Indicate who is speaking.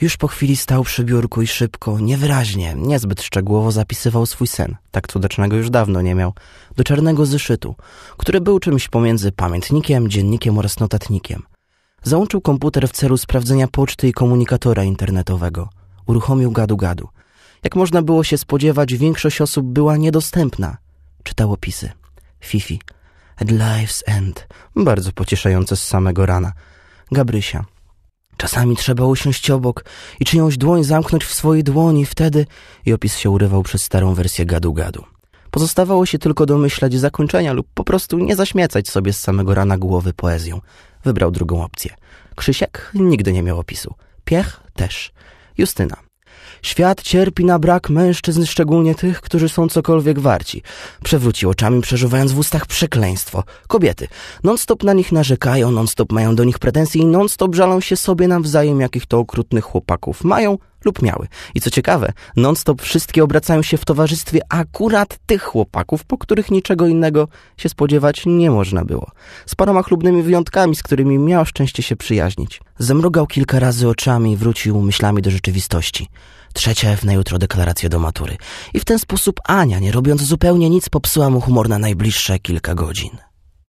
Speaker 1: Już po chwili stał przy biurku i szybko, niewyraźnie, niezbyt szczegółowo zapisywał swój sen, tak cudecznego już dawno nie miał, do czarnego zeszytu, który był czymś pomiędzy pamiętnikiem, dziennikiem oraz notatnikiem. Załączył komputer w celu sprawdzenia poczty i komunikatora internetowego. Uruchomił gadu-gadu. Jak można było się spodziewać, większość osób była niedostępna. Czytał opisy. Fifi. At life's end. Bardzo pocieszające z samego rana. Gabrysia. Czasami trzeba usiąść obok i czyjąś dłoń zamknąć w swojej dłoni, wtedy i opis się urywał przez starą wersję gadu-gadu. Pozostawało się tylko domyślać zakończenia lub po prostu nie zaśmiecać sobie z samego rana głowy poezją. Wybrał drugą opcję. Krzysiek nigdy nie miał opisu. Piech też. Justyna. Świat cierpi na brak mężczyzn, szczególnie tych, którzy są cokolwiek warci. Przewróci oczami, przeżywając w ustach przekleństwo. Kobiety. Non-stop na nich narzekają, non-stop mają do nich pretensje i non-stop żalą się sobie nawzajem, jakich to okrutnych chłopaków mają lub miały. I co ciekawe, non-stop wszystkie obracają się w towarzystwie akurat tych chłopaków, po których niczego innego się spodziewać nie można było. Z paroma chlubnymi wyjątkami, z którymi miał szczęście się przyjaźnić. Zemrugał kilka razy oczami i wrócił myślami do rzeczywistości. Trzecia F na jutro deklarację do matury. I w ten sposób Ania, nie robiąc zupełnie nic, popsuła mu humor na najbliższe kilka godzin.